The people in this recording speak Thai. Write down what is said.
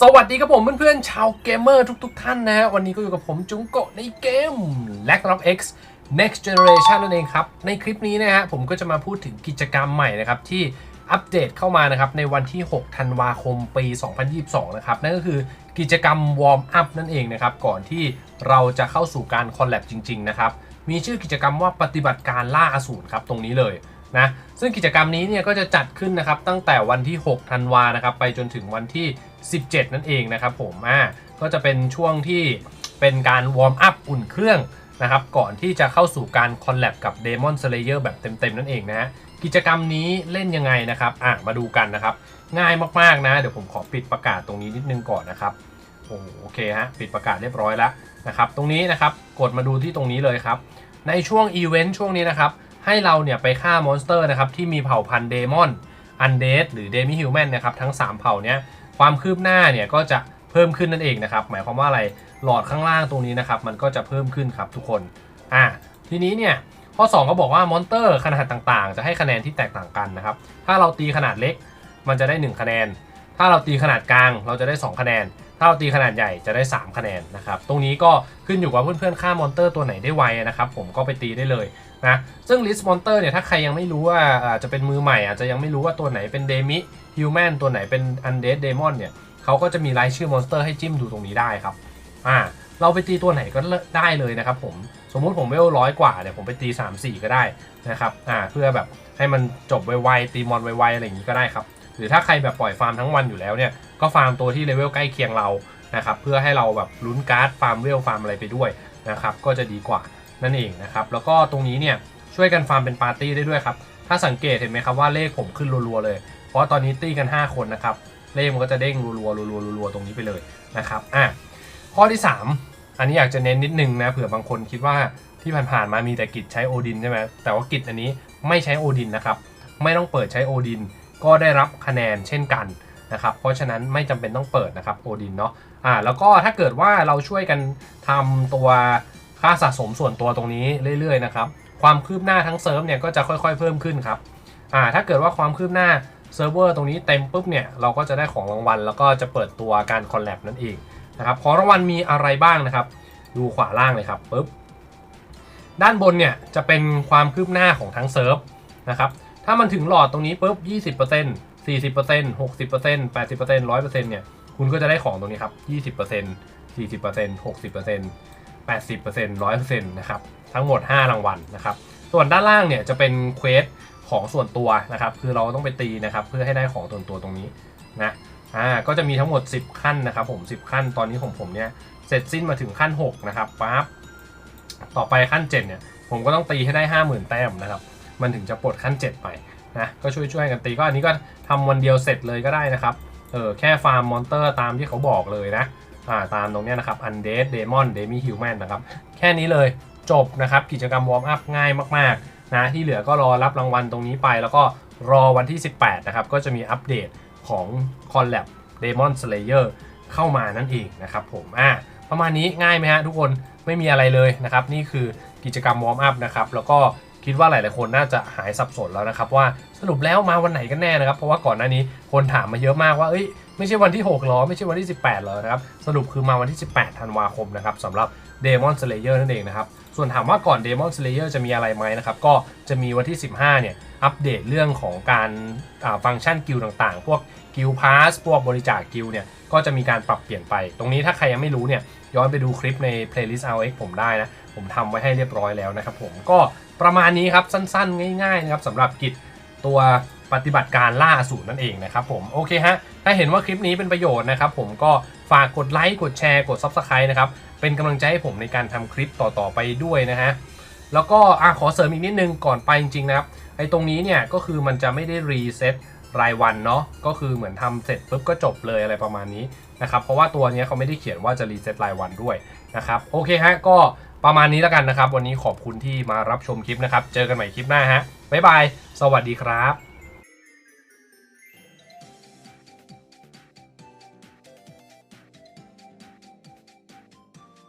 สวัสดีครับผมเพื่อนๆชาวเกมเมอร์ทุกๆท่านนะฮะวันนี้ก็อยู่กับผมจุงโกะในเกม l a c k r o c X Next Generation นั่นเองครับ ในคลิปนี้นะฮะผมก็จะมาพูดถึงกิจกรรมใหม่นะครับ ที่อัปเดตเข้ามานะครับ ในวันที่ 6 ธันวาคมปี 2022 นะครับ นั่นก็คือกิจกรรมวอร์มอัพนั่นเองนะครับ ก่อนที่เราจะเข้าสู่การคอลแลบจริง ๆ นะครับ มีชื่อกิจกรรมว่าปฏิบัติการล่าอสูรครับตรงนี้เลย นะซึ่งกิจกรรมนี้เนี่ยก็จะจัดขึ้นนะครับตั้งแต่วันที่ 6 ธันวานะครับไปจนถึงวันที่ 17 นั่นเองนะครับผมอ่าก็จะเป็นช่วงที่เป็นการวอร์มอัพอุ่นเครื่องนะครับก่อนที่จะเข้าสู่การคอลแลบกับ Demon Slayer แบบเต็มๆ นั่นเองนะฮะกิจกรรมนี้เล่นยังไงนะครับอะมาดูกันนะครับ ง่ายมากๆนะ เดี๋ยวผมขอปิดประกาศตรงนี้นิดนึงก่อนนะครับโอโอเคฮะปิดประกาศเรียบร้อยแล้วนะครับ ตรงนี้นะครับกดมาดูที่ตรงนี้เลยครับ ในช่วงอีเวนต์ช่วงนี้นะครับ ให้เราเนี่ยไปฆ่ามอนสเตอร์นะครับที่มีเผ่าพันธุ์เดมอนอันเดดหรือเดมิฮิวแมนนะครับทั้ง 3 เผ่าเนี้ยความคืบหน้าเนี่ยก็จะเพิ่มขึ้นนั่นเองนะครับหมายความว่าอะไรหลอดข้างล่างตรงนี้นะครับมันก็จะเพิ่มขึ้นครับทุกคนอ่าทีนี้เนี่ยข้อ 2 ก็บอกว่ามอนสเตอร์ขนาดต่างๆ จะให้คะแนนที่แตกต่างกันนะครับถ้าเราตีขนาดเล็กมันจะได้ 1 คะแนน ถ้าเราตีขนาดกลางเราจะได้ 2 คะแนน ถ้าเราตีขนาดใหญ่จะได้ 3 คะแนนนะครับ ตรงนี้ก็ขึ้นอยู่กับเพื่อนๆฆ่ามอนเตอร์ตัวไหนได้ไวนะครับผมก็ไปตีได้เลยนะซึ่งลิสต์มอนเตอร์เนี่ยถ้าใครยังไม่รู้ว่าอาจจะเป็นมือใหม่อาจจะยังไม่รู้ว่าตัวไหนเป็นเดมิฮิวแมนตัวไหนเป็นอันเดดเดมอนเนี่ยเขาก็จะมีรายชื่อมอนสเตอร์ให้จิ้มดูตรงนี้ได้ครับอ่าเราไปตีตัวไหนก็ได้เลยนะครับผมสมมุติผมเวลร้อยกว่าเนี่ยผมไปตี 3 4 ก็ได้นะครับอ่าเพื่อแบบให้มันจบไวๆตีมอนไวๆอะไรอย่างนี้ก็ได้ครับ หรือถ้าใครแบบปล่อยฟาร์มทั้งวันอยู่แล้วเนี่ยก็ฟาร์มตัวที่เลเวลใกล้เคียงเรานะครับเพื่อให้เราแบบลุ้นการ์ดฟาร์มเวลฟาร์มอะไรไปด้วยนะครับก็จะดีกว่านั่นเองนะครับแล้วก็ตรงนี้เนี่ยช่วยกันฟาร์มเป็นปาร์ตี้ได้ด้วยครับถ้าสังเกตเห็นไหมครับว่าเลขผมขึ้นรัวๆเลย เพราะว่าตอนนี้ตีกัน 5 คนนะครับเลขมันก็จะเด้งรัวๆรัวๆรัวๆตรงนี้ไปเลยนะครับอะข้อที่ 3 อันนี้อยากจะเน้นนิดนึงนะเผื่อบางคนคิดว่าที่ผ่านๆมามีแต่กิจใช้โอดินใช่ไหมแต่ว่ากิจอันนี้ไม่ใช้โอดินนะครับไม่ต้องเปิดใช้โอดิน ก็ได้รับคะแนนเช่นกันนะครับ เพราะฉะนั้นไม่จำเป็นต้องเปิดนะครับโอดินเนาะอ่าแล้วก็ถ้าเกิดว่าเราช่วยกันทำตัวค่าสะสมส่วนตัวตรงนี้เรื่อยๆนะครับความคืบหน้าทั้งเซิร์ฟเนี่ยก็จะค่อยๆเพิ่มขึ้นครับอ่าถ้าเกิดว่าความคืบหน้าเซิร์ฟเวอร์ตรงนี้เต็มปุ๊บเนี่ยเราก็จะได้ของรางวัล แล้วก็จะเปิดตัวการคอลแลบนั่นเองนะครับของรางวัลมีอะไรบ้างนะครับ ดูขวาล่างเลยครับปุ๊บด้านบนเนี่ยจะเป็นความคืบหน้าของทั้งเซิร์ฟนะครับ ถ้ามันถึงหลอดตรงนี้ปุ๊บ20% 40% 60% 80% 100%เนี่ย คุณก็จะได้ของตรงนี้ครับ20% 40% 60% 80% 100%นะครับ ทั้งหมด5รางวัลนะครับ ส่วนด้านล่างเนี่ยจะเป็นเควสของส่วนตัวนะครับ คือเราต้องไปตีนะครับเพื่อให้ได้ของส่วนตัวตรงนี้นะอ่าก็จะมีทั้งหมด 10 ขั้นนะครับผม 10 ขั้นตอนนี้ของผมเนี่ยเสร็จสิ้นมาถึงขั้น 6 นะครับปั๊บต่อไปขั้น 7 เนี่ย ผมก็ต้องตีให้ได้ 50,000 แต้มนะครับ มันถึงจะปลดขั้น 7 ไปนะก็ช่วยๆกันตีก็อันนี้ก็ทำวันเดียวเสร็จเลยก็ได้นะครับเออแค่ฟาร์มมอนเตอร์ตามที่เขาบอกเลยนะอ่าตามตรงเนี้ยนะครับ Undead Demon Demi Human นนะครับแค่นี้เลยจบนะครับกิจกรรมวอร์มอัพง่ายมากๆนะที่เหลือก็รอรับรางวัลตรงนี้ไป แล้วก็รอวันที่ 18 นะครับ ก็จะมีอัปเดตของ Collab Demon Slayer เข้ามานั่นเองนะครับผมอ่าประมาณนี้ง่ายไหมฮะทุกคนไม่มีอะไรเลยนะครับ นี่คือกิจกรรมวอร์มอัพนะครับ แล้วก็ คิดว่าหลาย ๆ คนน่าจะหายสับสนแล้วนะครับว่าสรุปแล้วมาวันไหนกันแน่นะครับ เพราะว่าก่อนหน้านี้คนถามมาเยอะมากว่าเอ้ยไม่ใช่วันที่6หรอ ไม่ใช่วันที่ 18หรอนะครับ สรุปคือมาวันที่ 18 ธันวาคมนะครับสำหรับ Demon Slayer นั่นเองนะครับ ส่วนถามว่าก่อน Demon Slayer จะมีอะไรไหมนะครับ ก็จะมีวันที่ 15 เนี่ย อัปเดตเรื่องของการฟังก์ชันกิลต่างๆ พวกกิลพาสพวกบริจาคกิลเนี่ย ก็จะมีการปรับเปลี่ยนไป ตรงนี้ถ้าใครยังไม่รู้เนี่ย ย้อนไปดูคลิปใน playlist RX ผมได้นะ ผมทำไว้ให้เรียบร้อยแล้วนะครับผมก็ประมาณนี้ครับสั้นๆ ง่ายๆนะครับสำหรับกิจตัว ปฏิบัติการล่าอสูรนั่นเองนะครับผมโอเคฮะถ้าเห็นว่าคลิปนี้เป็นประโยชน์นะครับผมก็ฝากกดไลค์กดแชร์กด Subscribe นะครับเป็นกำลังใจให้ผมในการทำคลิปต่อๆไปด้วยนะฮะแล้วก็อะขอเสริมอีกนิดนึงก่อนไปจริงๆนะครับไอ้ตรงนี้เนี่ยก็คือมันจะไม่ได้รีเซ็ตรายวันเนาะก็คือเหมือนทำเสร็จปุ๊บก็จบเลยอะไรประมาณนี้นะครับเพราะว่าตัวนี้เขาไม่ได้เขียนว่าจะรีเซ็ตรายวันด้วยนะครับโอเคฮะก็ประมาณนี้แล้วกันนะครับ วันนี้ขอบคุณที่มารับชมคลิปนะครับ เจอกันใหม่คลิปหน้าฮะบ๊ายบาย สวัสดีครับ